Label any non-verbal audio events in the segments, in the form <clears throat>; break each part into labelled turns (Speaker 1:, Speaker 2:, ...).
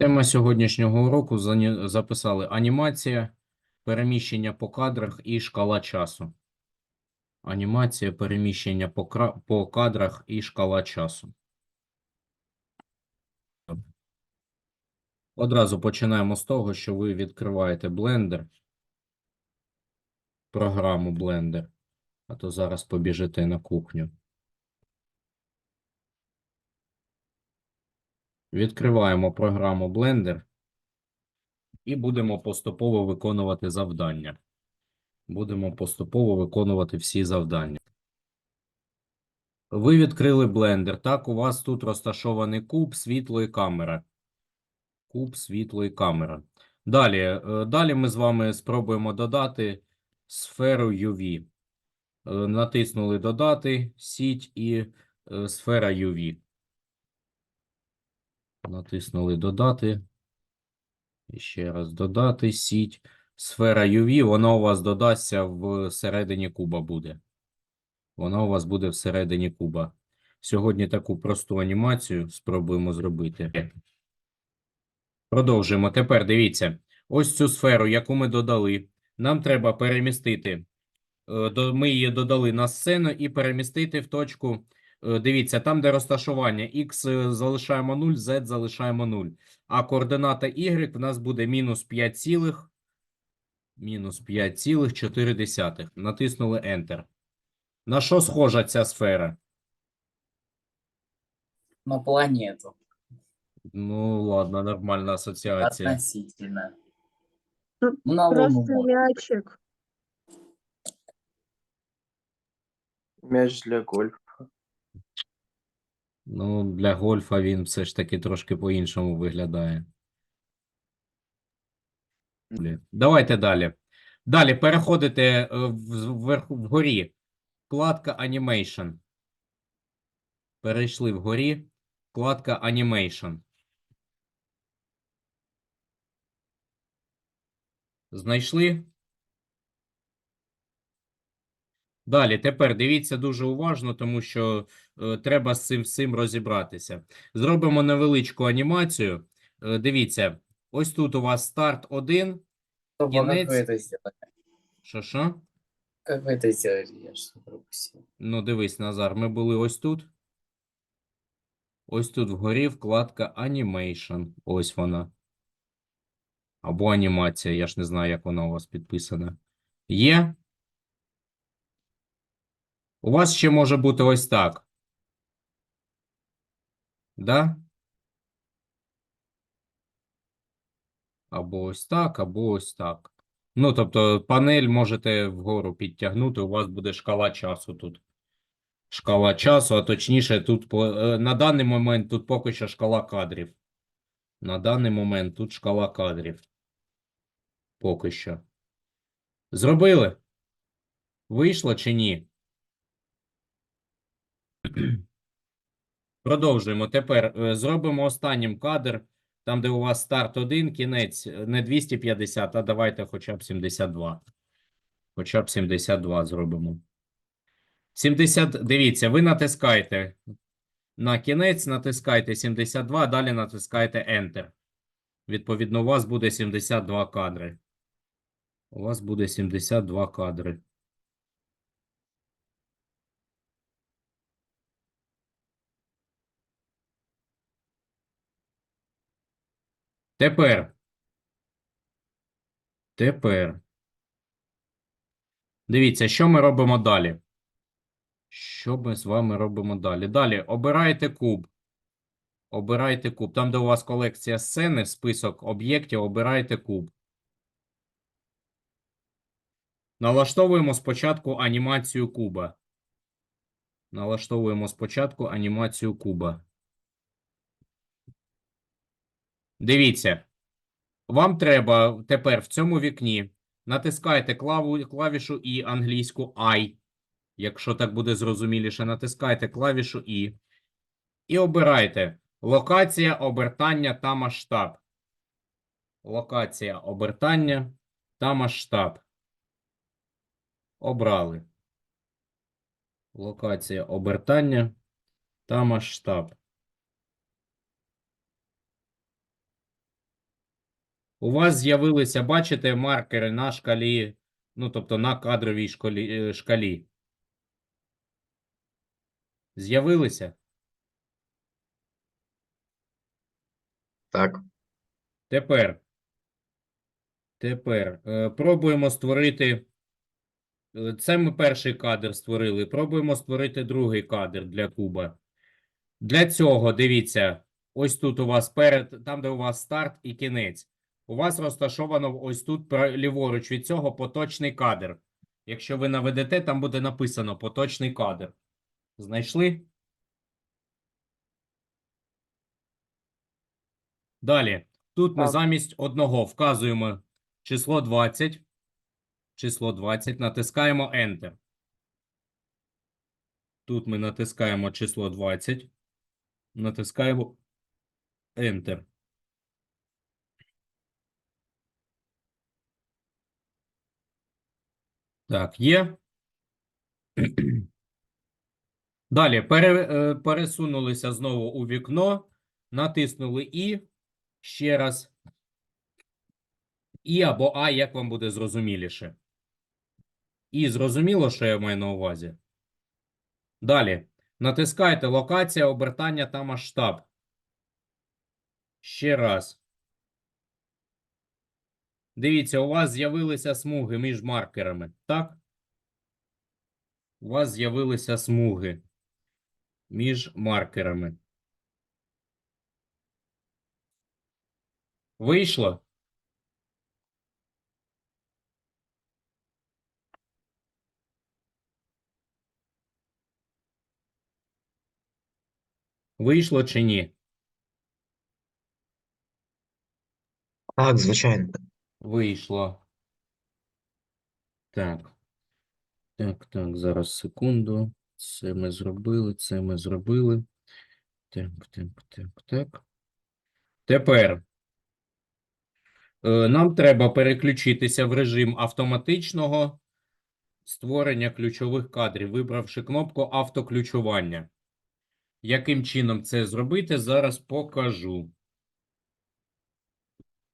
Speaker 1: Тема сьогоднішнього уроку записали анімація, переміщення по кадрах і шкала часу. Анімація, переміщення по, по кадрах і шкала часу. Одразу починаємо з того, що ви відкриваєте Blender, програму Blender, а то зараз побіжите на кухню. Відкриваємо програму Blender і будемо поступово виконувати завдання. Будемо поступово виконувати всі завдання. Ви відкрили Blender. Так, у вас тут розташований куб, світло і камера. Куб, світло і камера. Далі, е, далі ми з вами спробуємо додати сферу UV. Е, Натиснули додати, сіть і е, сфера UV. Натиснули додати. І ще раз додати сіть. Сфера UV, вона у вас додасться всередині куба буде. Вона у вас буде всередині куба. Сьогодні таку просту анімацію спробуємо зробити. Продовжуємо. Тепер дивіться. Ось цю сферу, яку ми додали, нам треба перемістити. Е, Ми її додали на сцену і перемістити в точку. Е, Дивіться, там, де розташування X е, залишаємо 0, Z залишаємо 0. А координата Y в нас буде мінус 5 цілих, мінус 5,4. Натиснули Enter. На що схожа ця сфера?
Speaker 2: на планету
Speaker 1: Ну, ладно, нормальна асоціація.
Speaker 2: относительно. На Луну
Speaker 3: Просто мячик.
Speaker 4: Мяч для гольфа.
Speaker 1: Ну, для гольфа він все ж таки трошки по-іншому виглядає. Давайте далі. Далі переходите е, вверху вгорі. Вкладка Animation. Перейшли вгорі. Вкладка Animation. Знайшли? Далі, тепер дивіться дуже уважно, тому що треба з цим всім розібратися. Зробимо невеличку анімацію. Е, дивіться, ось тут у вас старт 1.
Speaker 2: Стоп, а как вы
Speaker 1: Конец.
Speaker 2: это сделали?
Speaker 1: Що що?
Speaker 2: Как вы это сделали? Я что пропустил.
Speaker 1: Ну, дивись, Назар, ми були ось тут. Ось тут вгорі вкладка Animation. Ось вона. Або анімація, я ж не знаю, як вона у вас підписана. Є? У вас ще може бути ось так. Да? Або ось так, або ось так. Ну, тобто, панель можете вгору підтягнути, у вас буде шкала часу тут. Шкала часу, а точніше, тут е, на даний момент тут поки що шкала кадрів. На даний момент тут шкала кадрів. Поки що. Зробили? Вийшло чи ні? Продовжуємо. Тепер е, зробимо останнім кадр, там, де у вас старт 1, кінець е, не 250, а давайте хоча б 72. Хоча б 72 зробимо. 70, дивіться, ви натискаєте на кінець, натискаєте 72, далі натискаєте Enter. Відповідно, у вас буде 72 кадри. У вас буде 72 кадри. Тепер. Тепер. Дивіться, що ми робимо далі. Що ми з вами робимо далі? Далі обирайте куб. Обирайте куб. Там, де у вас колекція сцени, список об'єктів, обирайте куб. Налаштовуємо спочатку анімацію куба. Налаштовуємо спочатку анімацію куба. Дивіться. Вам треба тепер в цьому вікні натискайте клаву, клавішу І англійську I. Якщо так буде зрозуміліше, натискайте клавішу І. І обирайте локація, обертання та масштаб. Локація, обертання та масштаб. Обрали. Локація, обертання та масштаб. У вас з'явилися, бачите, маркери на шкалі, ну, тобто на кадровій школі, е, шкалі. З'явилися?
Speaker 3: Так.
Speaker 1: Тепер. Тепер е, пробуємо створити. е, Це ми перший кадр створили. Пробуємо створити другий кадр для куба. Для цього дивіться, ось тут у вас перед, там, де у вас старт і кінець. У вас розташовано ось тут ліворуч від цього поточний кадр. Якщо ви наведете, там буде написано поточний кадр. Знайшли? Далі. Тут ми замість одного вказуємо число 20. Число 20. Натискаємо Enter. Тут ми натискаємо число 20. Натискаємо Enter. Так, є. Далі пере, е, пересунулися знову у вікно, натиснули І. Ще раз. І або А, як вам буде зрозуміліше. І зрозуміло, що я маю на увазі. Далі. Натискайте локація, обертання та масштаб. Ще раз. Дивіться, у вас з'явилися смуги між маркерами, так? У вас з'явилися смуги між маркерами. Вийшло? Вийшло чи ні?
Speaker 3: Так, звичайно.
Speaker 1: Вийшло. Так. Так, так, зараз секунду. Це ми зробили, це ми зробили. Так, так, так, так. Тепер е, нам треба переключитися в режим автоматичного створення ключових кадрів, вибравши кнопку автоключування. Яким чином це зробити, зараз покажу.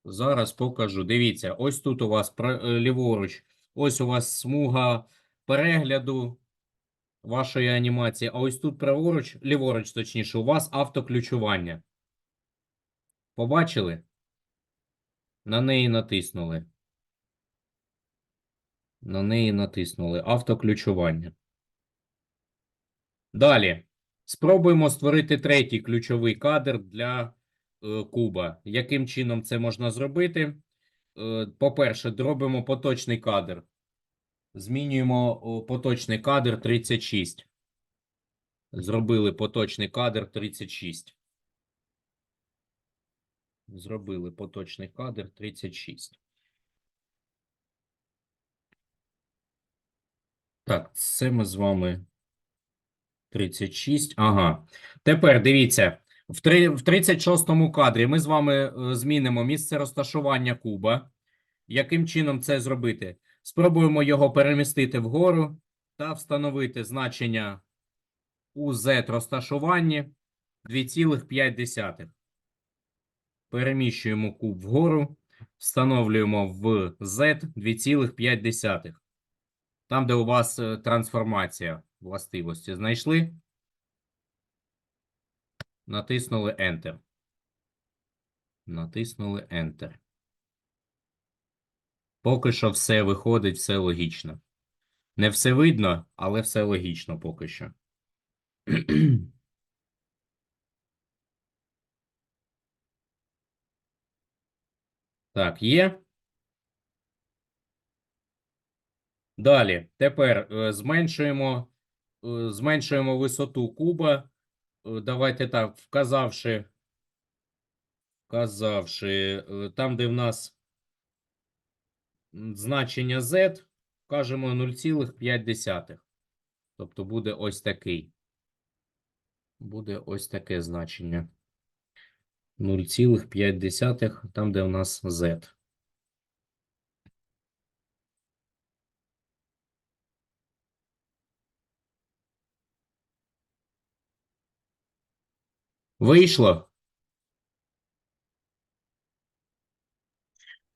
Speaker 1: Зараз покажу. Дивіться, ось тут у вас е, ліворуч, ось у вас смуга перегляду вашої анімації, а ось тут праворуч, ліворуч, точніше, у вас автоключування. Побачили? На неї натиснули. На неї натиснули. Автоключування. Далі. Спробуємо створити третій ключовий кадр для куба. Яким чином це можна зробити? Е, По-перше, зробимо поточний кадр. Змінюємо поточний кадр 36. Зробили поточний кадр 36. Зробили поточний кадр 36. Так, це ми з вами 36. Ага. Тепер дивіться, в, 36-му кадрі ми з вами е, змінимо місце розташування куба. Яким чином це зробити? Спробуємо його перемістити вгору та встановити значення у Z розташуванні 2,5. Переміщуємо куб вгору, встановлюємо в Z 2,5. Там, де у вас е, трансформація властивості. Знайшли? Натиснули Enter. Натиснули Enter. Поки що все виходить, все логічно. Не все видно, але все логічно поки що. <clears throat> Так, є. Далі. Тепер е, зменшуємо, е, зменшуємо висоту куба. Е, Давайте так, вказавши, вказавши е, там, де в нас значення Z, кажемо 0,5. Тобто буде ось такий. Буде ось таке значення. 0,5, там, де у нас Z. Вийшло?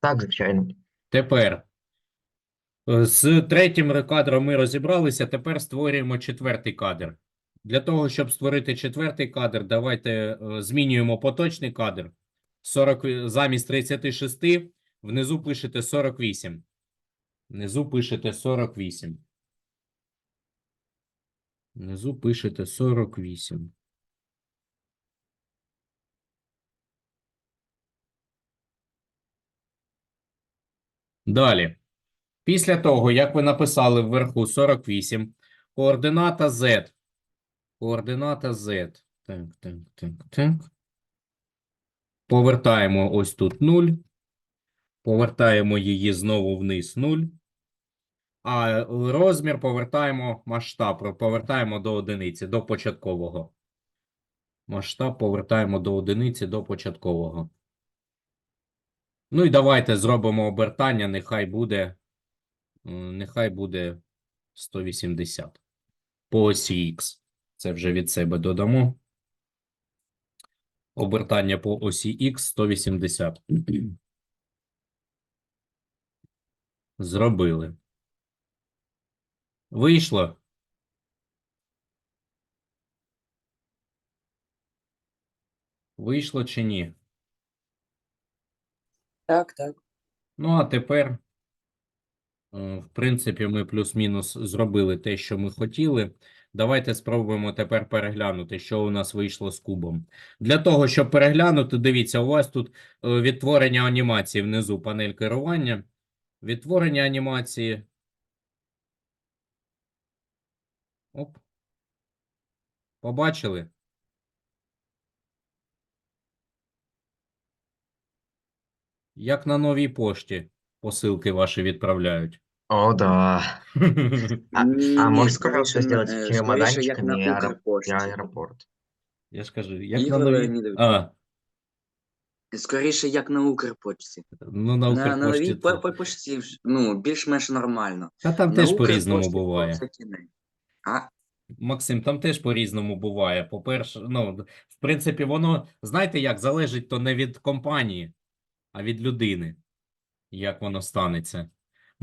Speaker 3: Так, звичайно.
Speaker 1: Тепер е, з третім рекадром ми розібралися. Тепер створюємо четвертий кадр. Для того, щоб створити четвертий кадр, давайте е, змінюємо поточний кадр. 40, замість 36 внизу пишете 48. Внизу пишете 48. Внизу пишете 48. Далі. Після того, як ви написали вверху 48, координата Z. Координата Z. Так, так, так, так. Повертаємо ось тут 0. Повертаємо її знову вниз 0. А розмір повертаємо масштаб, повертаємо до одиниці, до початкового. Масштаб повертаємо до одиниці, до початкового. Ну і давайте зробимо обертання, нехай буде, нехай буде 180 по осі Х. Це вже від себе додамо. Обертання по осі Х 180. <clears throat> Зробили. Вийшло? Вийшло чи ні?
Speaker 2: Так, так.
Speaker 1: Ну, а тепер, е, в принципі, ми плюс-мінус зробили те, що ми хотіли. Давайте спробуємо тепер переглянути, що у нас вийшло з кубом. Для того, щоб переглянути, дивіться, у вас тут е, відтворення анімації внизу панель керування. Відтворення анімації. Оп. Побачили? Як на новій пошті посилки ваші відправляють.
Speaker 3: О, да. <laughs> А- а
Speaker 5: ні,
Speaker 3: можеш скоріше
Speaker 5: скоріше,
Speaker 3: зробити майданчиками і аеро-
Speaker 5: Укрпошті.
Speaker 3: і аеропорт.
Speaker 1: Я ж кажу, як на новій.
Speaker 5: Леонідович.
Speaker 1: А,
Speaker 5: Скоріше, як на Укрпочті.
Speaker 1: ну на
Speaker 5: На, на
Speaker 1: Укрпошті.
Speaker 5: новій по,
Speaker 1: це-
Speaker 5: по почті, вж- ну, більш-менш нормально.
Speaker 1: Та там
Speaker 5: На
Speaker 1: теж по-різному
Speaker 5: Укрпошті
Speaker 1: буває.
Speaker 5: це кінець. А,
Speaker 1: Максим, там теж по-різному буває. По-перше, ну, в принципі, воно, знаєте як, залежить то не від компанії, а від людини, як воно станеться.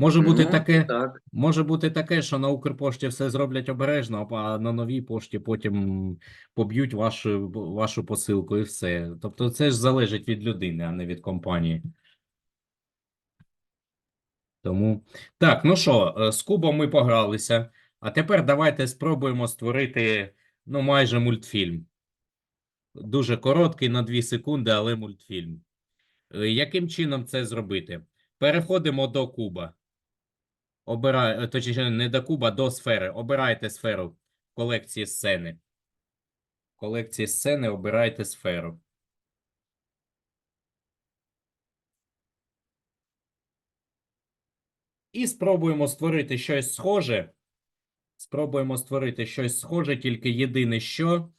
Speaker 1: Може бути
Speaker 5: ну,
Speaker 1: таке,
Speaker 5: Так.
Speaker 1: може бути таке, що на Укрпошті все зроблять обережно, а на новій пошті потім поб'ють вашу, вашу посилку і все. Тобто це ж залежить від людини, а не від компанії. Тому так, ну що, е, з кубом ми погралися. А тепер давайте спробуємо створити ну, майже мультфільм. Дуже короткий на 2 секунди, але мультфільм. Е, Яким чином це зробити? Переходимо до куба. Обирай, е, точніше, не до куба, до сфери. Обирайте сферу в колекції сцени. В колекції сцени обирайте сферу. І спробуємо створити щось схоже. Спробуємо створити щось схоже, тільки єдине, що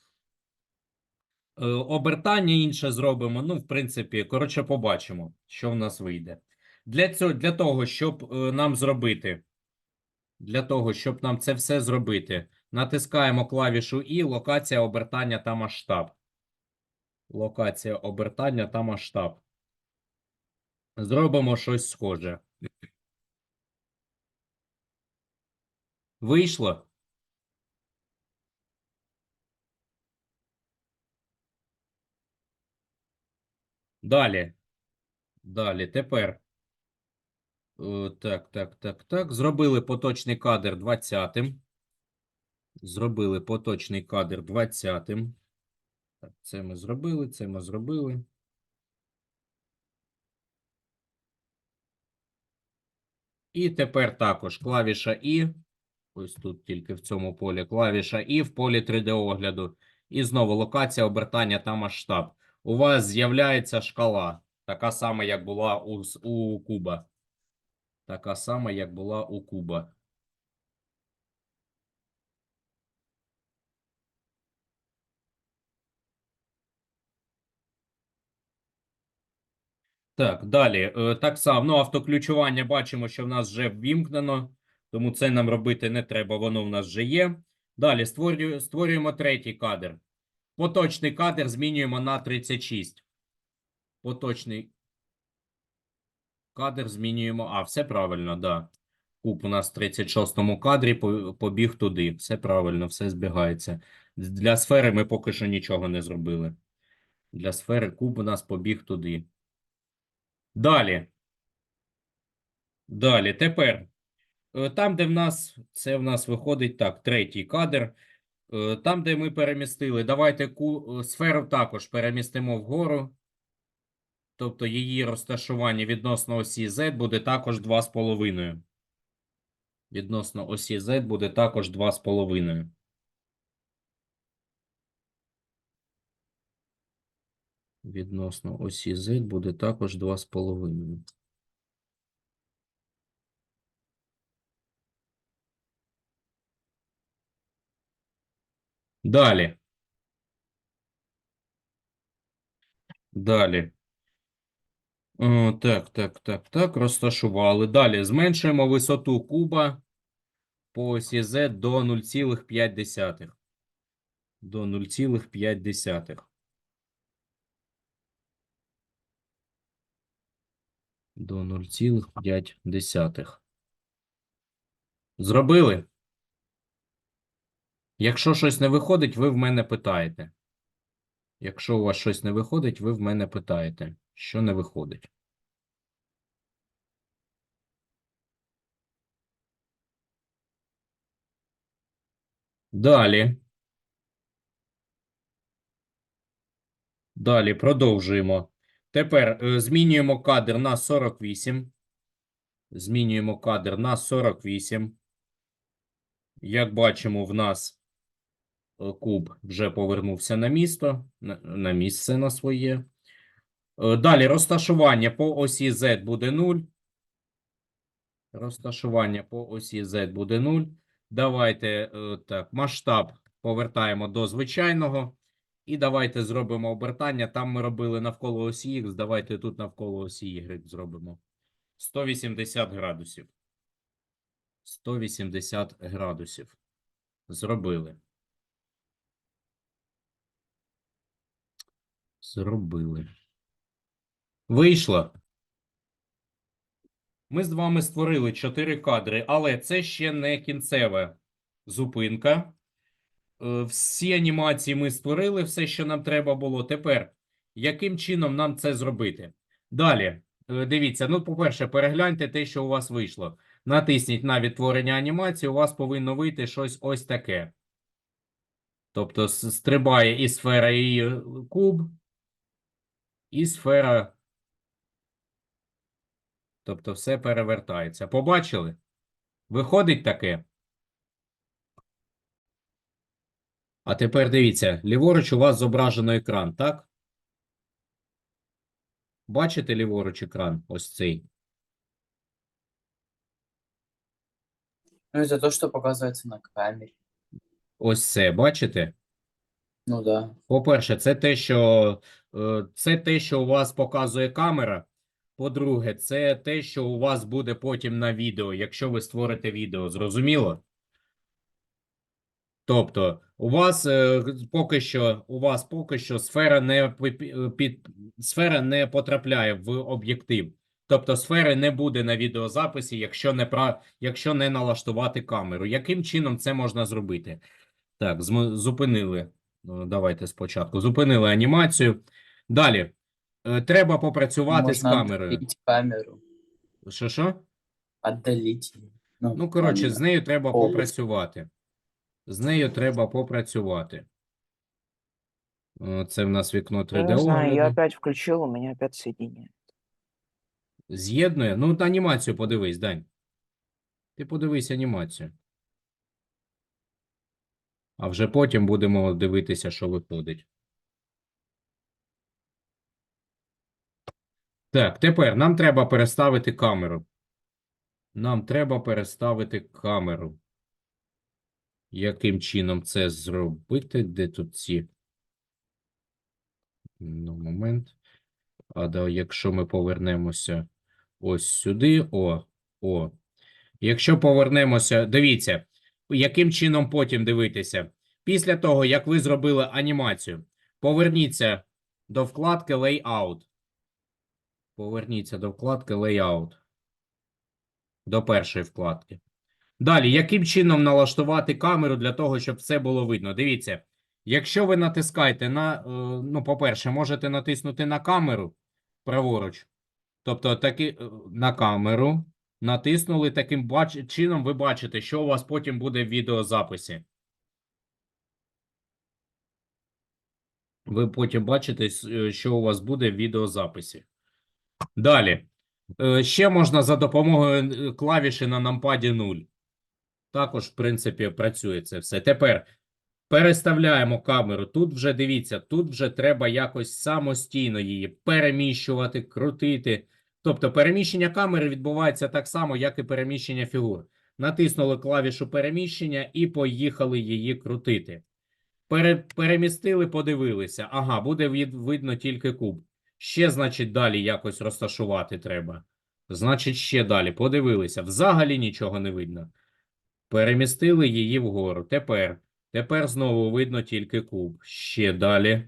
Speaker 1: обертання інше зробимо. Ну, в принципі, коротше, побачимо, що в нас вийде. Для цього, для того, щоб е, нам зробити, для того, щоб нам це все зробити, натискаємо клавішу І, локація обертання та масштаб. Локація обертання та масштаб. Зробимо щось схоже. Вийшло? Далі. Далі. Тепер. Е, Так, так, так, так. Зробили поточний кадр 20-м. Зробили поточний кадр 20-м. Так, це ми зробили, це ми зробили. І тепер також клавіша І. Ось тут тільки в цьому полі клавіша І в полі 3D-огляду. І знову локація обертання та масштаб. У вас з'являється шкала. Така сама, як була у, у куба. Така сама, як була у куба. Так, далі. Е, Так само, ну, автоключування бачимо, що в нас вже ввімкнено, тому це нам робити не треба, воно в нас вже є. Далі створюємо, створюємо третій кадр. Поточний кадр змінюємо на 36. Поточний Кадр змінюємо. А, все правильно, да. Куб у нас в 36-му кадрі побіг туди. Все правильно, все збігається. Для сфери ми поки що нічого не зробили. Для сфери куб у нас побіг туди. Далі. Далі. Тепер. е, Там, де в нас, це в нас виходить так, третій кадр. Е, Там, де ми перемістили, давайте е, сферу також перемістимо вгору. Тобто її розташування відносно осі Z буде також 2,5. Відносно осі Z буде також 2,5. Відносно осі Z буде також 2,5. Далі. Далі. О, так, так, так, так, розташували. Далі зменшуємо висоту куба по осі Z до 0,5. До 0,5. До 0,5. Зробили? Якщо щось не виходить, ви в мене питаєте. Якщо у вас щось не виходить, ви в мене питаєте, що не виходить. Далі. Далі продовжуємо. Тепер е, змінюємо кадр на 48. Змінюємо кадр на 48. Як бачимо, в нас куб вже повернувся на місто, на, місце на своє. Е, Далі розташування по осі Z буде 0. Розташування по осі Z буде 0. Давайте е, так, масштаб повертаємо до звичайного. І давайте зробимо обертання. Там ми робили навколо осі X, давайте тут навколо осі Y зробимо. 180 градусів. 180 градусів. Зробили. Зробили. Вийшло. Ми з вами створили 4 кадри, але це ще не кінцева зупинка. Е, Всі анімації ми створили, все, що нам треба було. Тепер, яким чином нам це зробити? Далі, е, дивіться, ну, по-перше, перегляньте те, що у вас вийшло. Натисніть на відтворення анімації, у вас повинно вийти щось ось таке. Тобто стрибає і сфера, і е, куб, і сфера. Тобто все перевертається. Побачили? Виходить таке? А тепер дивіться, ліворуч у вас зображено екран, так? Бачите ліворуч екран? Ось цей.
Speaker 2: Ну, это то, что показывается на камере.
Speaker 1: Ось це, бачите?
Speaker 2: Ну да.
Speaker 1: По-перше, це те, що е, це те, що у вас показує камера. По-друге, це те, що у вас буде потім на відео, якщо ви створите відео. Зрозуміло? Тобто, у вас е, поки що у вас поки що сфера не е, під сфера не потрапляє в об'єктив. Тобто сфери не буде на відеозаписі, якщо не пра, якщо не налаштувати камеру. Яким чином це можна зробити? Так, зупинили. Ну, Давайте спочатку. Зупинили анімацію. Далі. Е, Треба попрацювати з камерою.
Speaker 2: камеру.
Speaker 1: Що що?
Speaker 2: Отдалить ее. Ну,
Speaker 1: Ну, коротше,
Speaker 2: ладно.
Speaker 1: з нею треба
Speaker 2: Повністю.
Speaker 1: попрацювати. З нею треба попрацювати. Це в нас вікно 3D
Speaker 6: не знаю, я опять включил, у меня опять соединение.
Speaker 1: З'єднує. Ну, анімацію подивись, Дань. Ти подивись анімацію. А вже потім будемо дивитися, що виходить. Так, тепер нам треба переставити камеру. Нам треба переставити камеру. Яким чином це зробити? Де тут ці? Ну, момент. А да, якщо ми повернемося ось сюди, о, о. Якщо повернемося, дивіться, яким чином потім дивитися. Після того, як ви зробили анімацію, поверніться до вкладки Layout. Поверніться до вкладки Layout. До першої вкладки. Далі, яким чином налаштувати камеру для того, щоб все було видно? Дивіться, якщо ви натискаєте на, е, ну, по-перше, можете натиснути на камеру праворуч. Тобто таки, е, на камеру натиснули таким бач... чином, ви бачите, що у вас потім буде в відеозаписі. Ви потім бачите, е, що у вас буде в відеозаписі. Далі. Е, Ще можна за допомогою е, клавіші на нампаді 0. Також, в принципі, працює це все. Тепер переставляємо камеру. Тут вже дивіться, тут вже треба якось самостійно її переміщувати, крутити. Тобто переміщення камери відбувається так само, як і переміщення фігур. Натиснули клавішу переміщення і поїхали її крутити. Пере, перемістили, подивилися. Ага, буде від, видно тільки куб. Ще, значить, далі якось розташувати треба. Значить, ще далі. Подивилися. Взагалі нічого не видно. Перемістили її вгору. Тепер. Тепер знову видно тільки куб. Ще далі.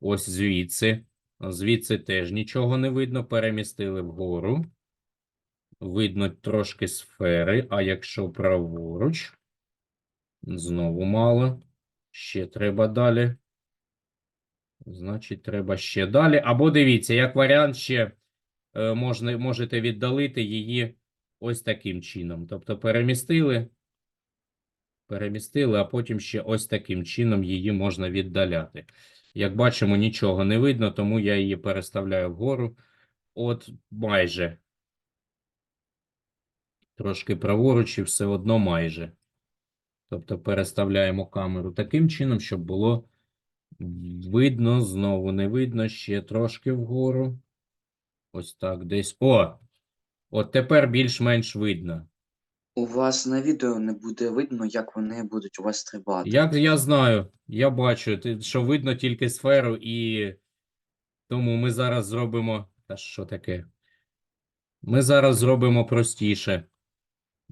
Speaker 1: Ось звідси. Звідси теж нічого не видно. Перемістили вгору. Видно трошки сфери. А якщо праворуч, знову мало. Ще треба далі. Значить, треба ще далі. Або дивіться, як варіант ще е, можна, можете віддалити її ось таким чином. Тобто перемістили, перемістили, а потім ще ось таким чином її можна віддаляти. Як бачимо, нічого не видно, тому я її переставляю вгору. От майже. Трошки праворуч і все одно майже. Тобто переставляємо камеру таким чином, щоб було видно, знову не видно, ще трошки вгору. Ось так десь. О! От тепер більш-менш видно.
Speaker 5: У вас на відео не буде видно, як вони будуть у вас стрибати.
Speaker 1: Як я знаю, я бачу, що видно тільки сферу, і тому ми зараз зробимо. Та що таке? Ми зараз зробимо простіше.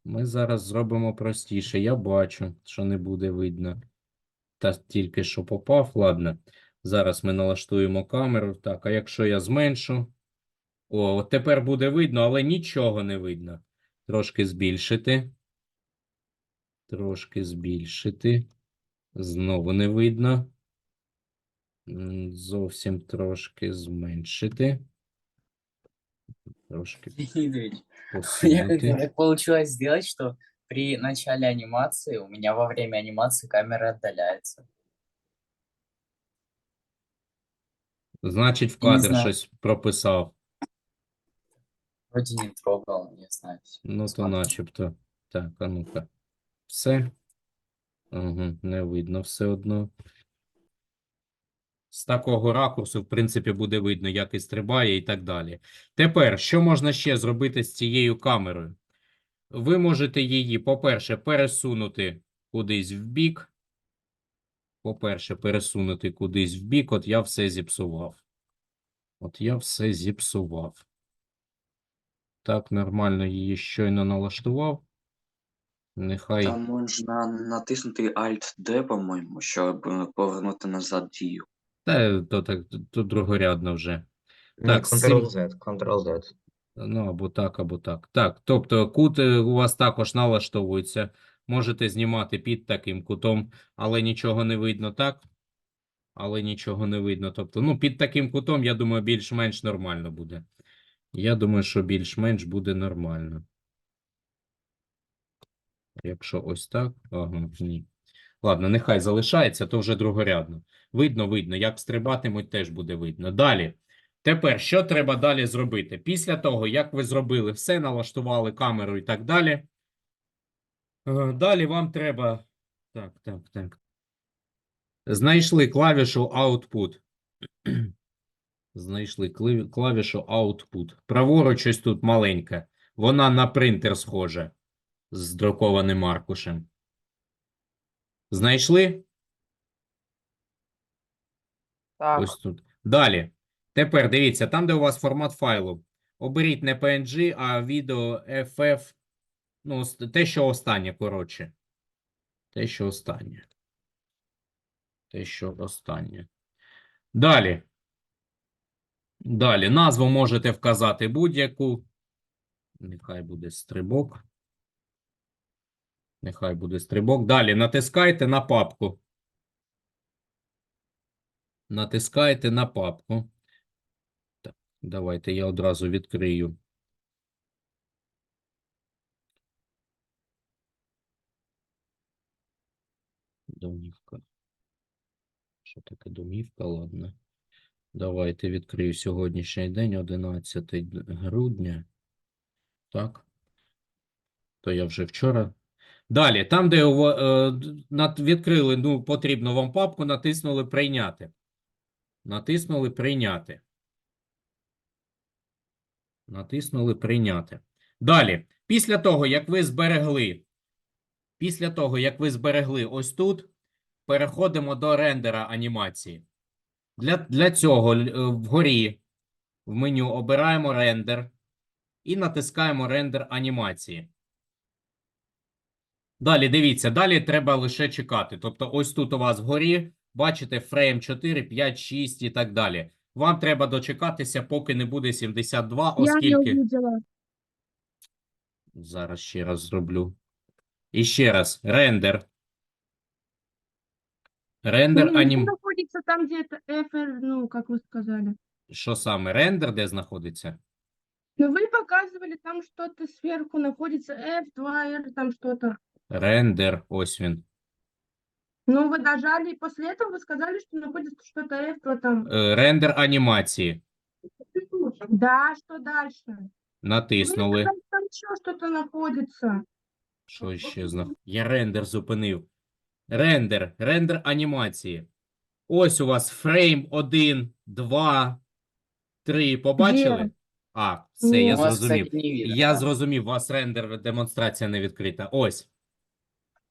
Speaker 1: Ми зараз зробимо простіше. Я бачу, що не буде видно. Та тільки що попав. Ладно. Зараз ми налаштуємо камеру. Так, а якщо я зменшу. О, от тепер буде видно, але нічого не видно. Трошки збільшити. Трошки збільшити. Знову не видно. Зовсім трошки зменшити. Трошки <laughs>
Speaker 2: я получилось сделать, что при начале анимации у меня во время анимации камера отдаляется.
Speaker 1: Значить, в кадр щось прописав.
Speaker 2: Вроде не трогал, не знаю.
Speaker 1: Ну, то начебто. Так, а ну-ка. Все. Угу, не видно все одно. З такого ракурсу, в принципі, буде видно, як і стрибає і так далі. Тепер, що можна ще зробити з цією камерою? Ви можете її, по-перше, пересунути кудись в бік. По-перше, пересунути кудись в бік. От я все зіпсував. От я все зіпсував. Так, нормально її щойно налаштував. Нехай.
Speaker 5: Там можна натиснути Alt-D, по-моєму, щоб повернути назад дію.
Speaker 1: Та то так, то другорядно вже. Так,
Speaker 3: Ctrl-Z, Ctrl-Z.
Speaker 1: Ну, або так, або так. Так, тобто кут е, у вас також налаштовується. Можете знімати під таким кутом, але нічого не видно, так? Але нічого не видно. Тобто, ну, під таким кутом, я думаю, більш-менш нормально буде. Я думаю, що більш-менш буде нормально. Якщо ось так, ага, ні. Ладно, нехай залишається, то вже другорядно. Видно, видно. Як стрибатимуть, теж буде видно. Далі. Тепер, що треба далі зробити? Після того, як ви зробили все, налаштували камеру і так далі. е, Далі вам треба. Так, так, так. Знайшли клавішу Output. Знайшли клавішу Output. Праворуч ось тут маленька. Вона на принтер схожа з друкованим аркушем. Знайшли?
Speaker 6: Так,
Speaker 1: Ось тут. Далі. Тепер дивіться, там, де у вас формат файлу, оберіть не PNG, а відео FF. Ну, те, що останнє, коротше. Те, що останнє. Те, що останнє. Далі. Далі, назву можете вказати будь-яку. Нехай буде стрибок. Нехай буде стрибок. Далі натискайте на папку. Натискайте на папку. Так, давайте я одразу відкрию. Домівка. Що таке домівка? Ладно. Давайте відкрию сьогоднішній день, 11 грудня. Так. То я вже вчора. Далі, там, де е, відкрили ну, потрібну вам папку, натиснули прийняти. Натиснули прийняти. Натиснули прийняти. Далі, після того, як ви зберегли, після того, як ви зберегли ось тут, переходимо до рендера анімації. Для, для цього е, вгорі в меню обираємо рендер і натискаємо рендер анімації. Далі дивіться, далі треба лише чекати. Тобто, ось тут у вас вгорі, бачите, фрейм 4, 5, 6 і так далі. Вам треба дочекатися, поки не буде 72,
Speaker 7: Я не
Speaker 1: оскільки. Зараз ще раз зроблю. І ще раз, рендер. Рендер анім...
Speaker 7: где находится там, где это FR, ну, как вы сказали.
Speaker 1: Що саме? Рендер де знаходиться?
Speaker 7: Но вы показывали, там что-то сверху находится F2R, там что-то.
Speaker 1: Рендер, ось він.
Speaker 7: Ну, вы нажали, и после этого вы сказали, что находится что-то F, то там.
Speaker 1: Е, Рендер анімації.
Speaker 7: Да, что дальше? Вы
Speaker 1: Натиснули.
Speaker 7: сказали, там еще что-то находится.
Speaker 1: Що ще знах... Я рендер зупинив. Рендер, рендер анімації. Ось у вас фрейм 1, 2, 3. Побачили?
Speaker 7: Де?
Speaker 1: А, все, я
Speaker 7: Ні.
Speaker 2: У вас,
Speaker 1: зрозумів.
Speaker 2: кстати, не видно.
Speaker 1: Я
Speaker 2: да.
Speaker 1: зрозумів, у вас рендер демонстрація не відкрита. Ось,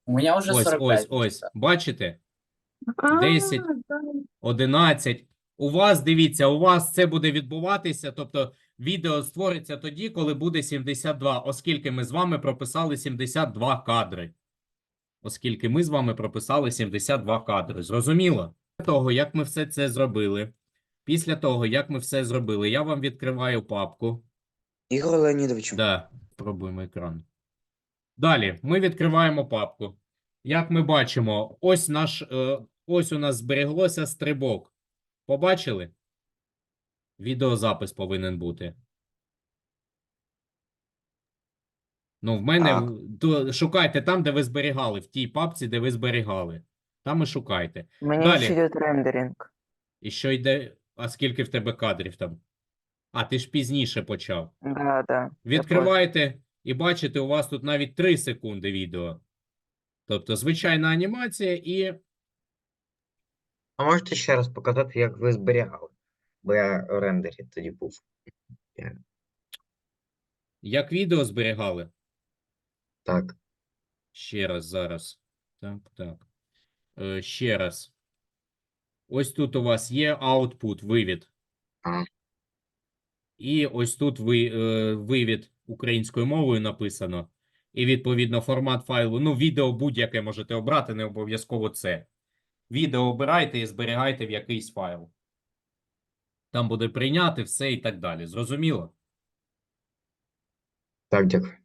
Speaker 2: У меня уже
Speaker 1: ось,
Speaker 2: 45
Speaker 1: ось, ось. Бачите?
Speaker 7: А,
Speaker 1: 10.
Speaker 7: да.
Speaker 1: 11. У вас, дивіться, у вас це буде відбуватися, тобто відео створиться тоді, коли буде 72, оскільки ми з вами прописали 72 кадри. Оскільки ми з вами прописали 72 кадри. Зрозуміло? Того, як ми все це зробили, після того, як ми все зробили, я вам відкриваю папку.
Speaker 8: Ігор Леонідовичу,
Speaker 1: Да, пробуємо екран. Далі ми відкриваємо папку. Як ми бачимо, ось наш, е, ось у нас збереглося стрибок. Побачили? Відеозапис повинен бути. Ну, в мене
Speaker 8: Так.
Speaker 1: то шукайте там, де ви зберігали, в тій папці, де ви зберігали. Там і шукайте.
Speaker 6: У меня
Speaker 1: Далее.
Speaker 6: еще идет рендеринг.
Speaker 1: І що йде, а скільки в тебе кадрів там? А, ти ж пізніше почав.
Speaker 6: Да, да.
Speaker 1: Відкриваєте і бачите, у вас тут навіть 3 секунди відео. Тобто звичайна анімація і
Speaker 3: А можете ще раз показати, як ви зберігали? Бо я в рендері тоді був.
Speaker 1: як відео зберігали.
Speaker 3: Так.
Speaker 1: Ще раз зараз. Так, так. Е, ще раз. Ось тут у вас є output, вивід. І ось тут ви, е, вивід українською мовою написано. І відповідно формат файлу. Ну, відео будь-яке можете обрати, не обов'язково це. Відео обирайте і зберігайте в якийсь файл. Там буде прийняти все і так далі. Зрозуміло?
Speaker 3: Так, дякую.